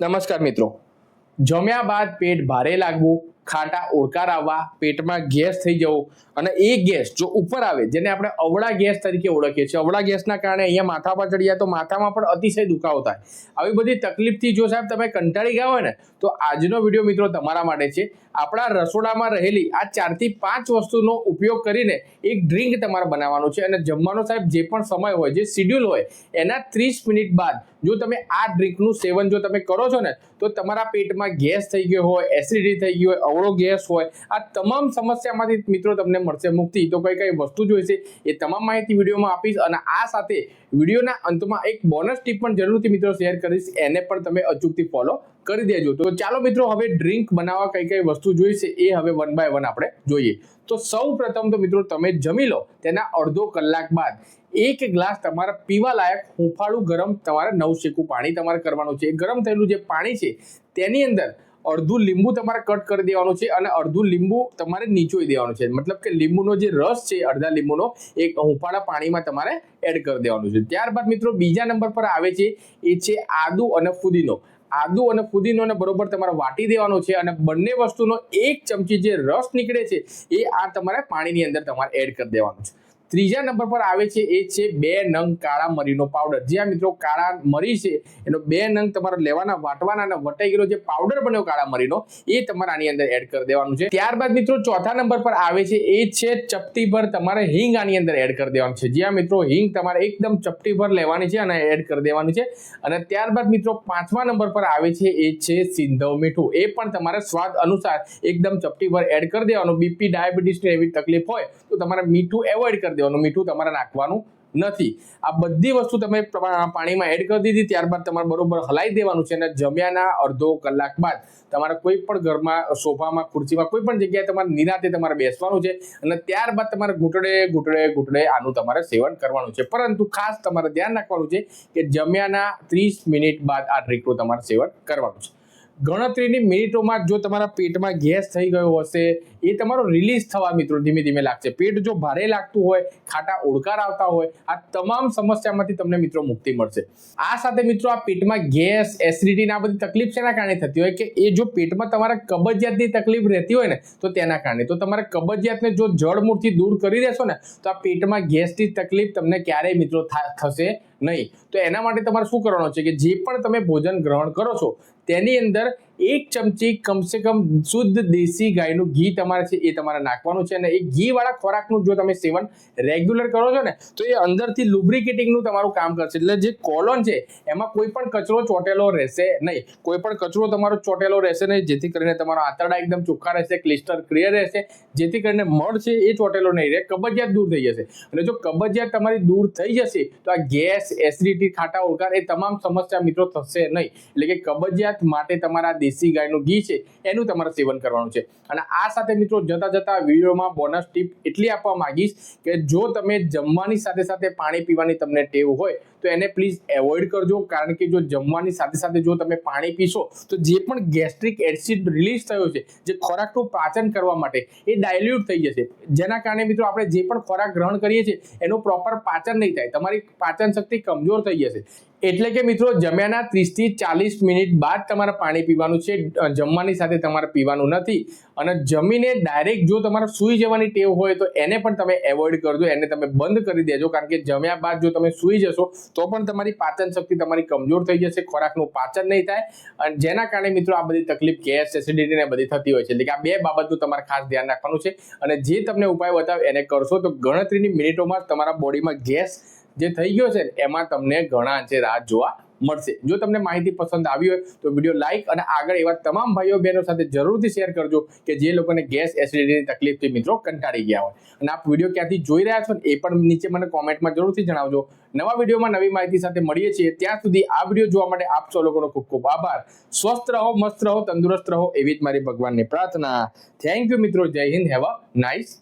નમસ્કાર મિત્રો. જમ્યા બાદ પેટ ભારે લાગવું ખાટા ઓળકાર આવવા પેટમાં ગેસ થઈ જવો અને એ ગેસ જો ઉપર આવે, જેને આપણે અવળા ગેસ તરીકે ઓળખીએ છીએ. અવળા ગેસના કારણે અહીંયા માથા પર ચડી જાય તો માથામાં પણ અતિશય દુખાવો થાય. આવી બધી તકલીફથી જો સાહેબ તમે કંટાળી ગયા હોય ને, તો આજનો વીડિયો મિત્રો તમારા માટે છે. આપણા રસોડામાં રહેલી આ ચારથી પાંચ વસ્તુનો ઉપયોગ કરીને એક ડ્રિંક તમારે બનાવવાનું છે અને જમવાનો સાહેબ જે પણ સમય હોય, જે શિડ્યુલ હોય, એના ત્રીસ મિનિટ બાદ જો તમે આ ડ્રિંકનું સેવન જો તમે કરો છો ને, તો તમારા પેટમાં ગેસ થઈ ગયો હોય, એસિડિટી થઈ ગયો હોય અવળો ગેસ હોય. આ તમામ સમસ્યામાંથી મિત્રો તમને મળશે મુક્તિ. તો કઈ કઈ વસ્તુ જોઈશે એ તમામ માહિતી વિડીયોમાં આપીશ અને આ સાથે વિડીયોના અંતમાં એક બોનસ ટીપ પણ જરૂરથી મિત્રો શેર કરીશ. એને પણ તમે અચૂકથી ફોલો કરી દેજો. તો ચાલો મિત્રો હવે ડ્રિંક બનાવવા કઈ કઈ વસ્તુ જોઈશે એ હવે વન બાય વન આપણે જોઈએ. તો સૌ પ્રથમ તો મિત્રો તમે જમી લો. તેના અડધો કલાક બાદ એક ગ્લાસ તમારા પીવા લાયક હુંફાળું ગરમ તમારે નવશેકું પાણી તમારે કરવાનું છે. ગરમ થયેલું જે પાણી છે તેની અંદર અડધું લીંબુ તમારે કટ કરી દેવાનું છે અને અડધું લીંબુ તમારે નીચોઈ દેવાનું છે. મતલબ કે લીંબુનો જે રસ છે, અડધા લીંબુનો એક હુંફાળા પાણીમાં તમારે એડ કરી દેવાનું છે. ત્યારબાદ મિત્રો બીજા નંબર પર આવે છે, એ છે આદુ અને ફુદીનો. આદુ અને ફુદીનોને બરોબર તમારે વાટી દેવાનો છે અને બંને વસ્તુનો એક ચમચી જે રસ નીકળે છે, એ આ તમારે પાણીની અંદર તમારે એડ કરી દેવાનું છે. ત્રીજા નંબર પર આવે છે એ છે બે નંગ કાળા મરીનો પાવડર જ્યાં મિત્રો, કાળા મરી છે, એનો બે નંગ તમારે લેવાના, વાટવાના અને વટાઈ ગયેલો જે પાવડર બન્યો કાળા મરીનો, એ તમારે આની અંદર એડ કરી દેવાનું છે. ત્યારબાદ મિત્રો, ચોથા નંબર પર આવે છે એ છે ચપટીભર તમારે હિંગ આની અંદર એડ કરી દેવાનું છે. જ્યાં મિત્રો, હિંગ તમારે એકદમ ચપટી ભર લેવાની છે અને એડ કરી દેવાની છે. અને ત્યારબાદ મિત્રો, પાંચમા નંબર પર આવે છે એ છે સિંધવ મીઠું. એ પણ તમારે સ્વાદ અનુસાર એકદમ ચપટી ભર એડ કરી દેવાનું. બીપી ડાયાબિટીસની એવી તકલીફ હોય તો તમારે મીઠું એવોઇડ કરી દેવાનું, મીઠું તમારે નાખવાનું નથી. આ બધી વસ્તુ તમે પાણીમાં એડ કરી દીધી, ત્યારબાદ તમારે બરોબર હલાઈ દેવાનું છે અને જમ્યાના અડધો કલાક બાદ તમારે કોઈ પણ ઘરમાં, સોફામાં, ખુરશીમાં, કોઈ પણ જગ્યાએ તમારે નિરાતે તમારે બેસવાનું છે અને ત્યારબાદ તમારે ઘૂંટડે ઘૂંટડે ઘૂંટડે આનું તમારે સેવન કરવાનું છે. પરંતુ ખાસ તમારે ધ્યાન રાખવાનું છે કે જમ્યાના ત્રીસ મિનિટ બાદ આ ડ્રિંકનું તમારે સેવન કરવાનું છે. ગણતરીની મિનિટોમાં જો તમારા પેટમાં ગેસ થઈ ગયો હશે, એ તમારો રિલીઝ થવા મિત્રો, ધીમે ધીમે લાગશે. પેટ જો ભારે લાગતું હોય, ખાટા ઓળકાર આવતા હોય, આ તમામ સમસ્યામાંથી તમને મિત્રો મુક્તિ મળશે. આ સાથે મિત્રો આ પેટમાં ગેસ એસિડિટીને આ બધી તકલીફ શેના કારણે થતી હોય? કે એ જો પેટમાં તમારા કબજિયાતની તકલીફ રહેતી હોય ને, તો તેના કારણે. તો તમારા કબજિયાતને જો જળમૂળથી દૂર કરી દેશો ને, તો આ પેટમાં ગેસની તકલીફ તમને ક્યારેય મિત્રો થશે નહીં. તો એના માટે તમારે શું કરવાનું છે કે જે પણ તમે ભોજન ગ્રહણ કરો છો, તેની અંદર એક ચમચી કમસે કમ શુદ્ધ દેશી ગાયનું ઘી તમારે છે એ તમારે નાખવાનું છે અને એ ઘીવાળા ખોરાકનું જો તમે સેવન રેગ્યુલર કરો છો ને, તો એ અંદરથી લુબ્રિકેટિંગનું તમારું કામ કરશે. એટલે જે કોલોન છે, એમાં કોઈ પણ કચરો ચોટેલો રહેશે નહીં. કોઈ પણ કચરો તમારો ચોટેલો રહેશે નહીં, જેથી કરીને તમારો આંતરડા એકદમ ચોખ્ખા રહેશે, ક્લિસ્ટર ક્લિયર રહેશે, જેથી કરીને મળ છે એ ચોટેલો નહીં રહે, કબજિયાત દૂર થઈ જશે. અને જો કબજિયાત તમારી દૂર થઈ જશે, તો આ ગેસ, એસિડિટી, ખાટા ઓળકાર એ તમામ સમસ્યા મિત્રો થશે નહીં. એટલે કે કબજિયાત માટે તમારા દેશી ગાયનું ઘી છે, એનું તમારે સેવન કરવાનું છે. અને આ સાથે મિત્રો જતા જતા વિડીયોમાં બોનસ ટીપ એટલી આપવા માંગીશ કે જો તમે જમવાની સાથે સાથે પાણી પીવાની તમને ટેવ હોય તો એને પ્લીઝ એવોઇડ કરજો, કારણ કે જો જમવાની સાથે સાથે જો તમે પાણી પીશો, તો જે પણ ગેસ્ટ્રિક એસિડ રિલીઝ થયો છે, જે ખોરાકનું પાચન કરવા માટે, એ ડાયલ્યુટ થઈ જશે. જેના કારણે મિત્રો આપણે જે પણ ખોરાક ગ્રહણ કરીએ છીએ, એનું પ્રોપર પાચન નહીં થાય. તમારી પાચન શક્તિ કમજોર થઈ જશે. એટલે કે મિત્રો, જમ્યાના ત્રીસથી ચાલીસ મિનિટ બાદ તમારે પાણી પીવાનું છે જમવાની સાથે તમારે પીવાનું નથી. અને જમીને ડાયરેક્ટ જો તમારે સૂઈ જવાની ટેવ હોય, તો એને પણ તમે એવોઇડ કરજો. એને તમે બંધ કરી દેજો, કારણ કે જમ્યા બાદ જો તમે સૂઈ જશો તો પણ તમારી પાચન શક્તિ તમારી કમજોર થઈ જશે, ખોરાકનું પાચન નહીં થાય. અને જેના કારણે મિત્રો આ બધી તકલીફ, ગેસ એસિડિટી ને બધી થતી હોય છે. એટલે કે આ બે બાબતનું તમારે ખાસ ધ્યાન રાખવાનું છે. અને જે તમને ઉપાય બતાવે એને કરશો તો ગણતરીની મિનિટોમાં તમારા બોડીમાં ગેસ જે થઈ ગયો છે એમાં તમને ઘણા અંશે રાહ જોવા મળશે. જો તમને માહિતી પસંદ આવી હોય તો વીડિયો લાઈક અને આગળ એવા તમામ ભાઈઓ બહેનો સાથે જરૂરથી શેર કરજો કે જે લોકોને ગેસ એસિડિટીની તકલીફથી મિત્રો કંટાળી ગયા હોય. અને આપ વીડિયો ક્યાંથી જોઈ રહ્યા છો એ પણ નીચે મને કોમેન્ટમાં જરૂરથી જણાવજો. નવા વિડીયોમાં નવી માહિતી સાથે મળીએ છીએ. ત્યાં સુધી આ વીડિયો જોવા માટે આપ સૌ લોકોનો ખૂબ ખૂબ આભાર. સ્વસ્થ રહો, મસ્ત રહો, તંદુરસ્ત રહો એવી જ મારી ભગવાનની પ્રાર્થના. થેન્ક યુ મિત્રો. જય હિન્દ. Have a nice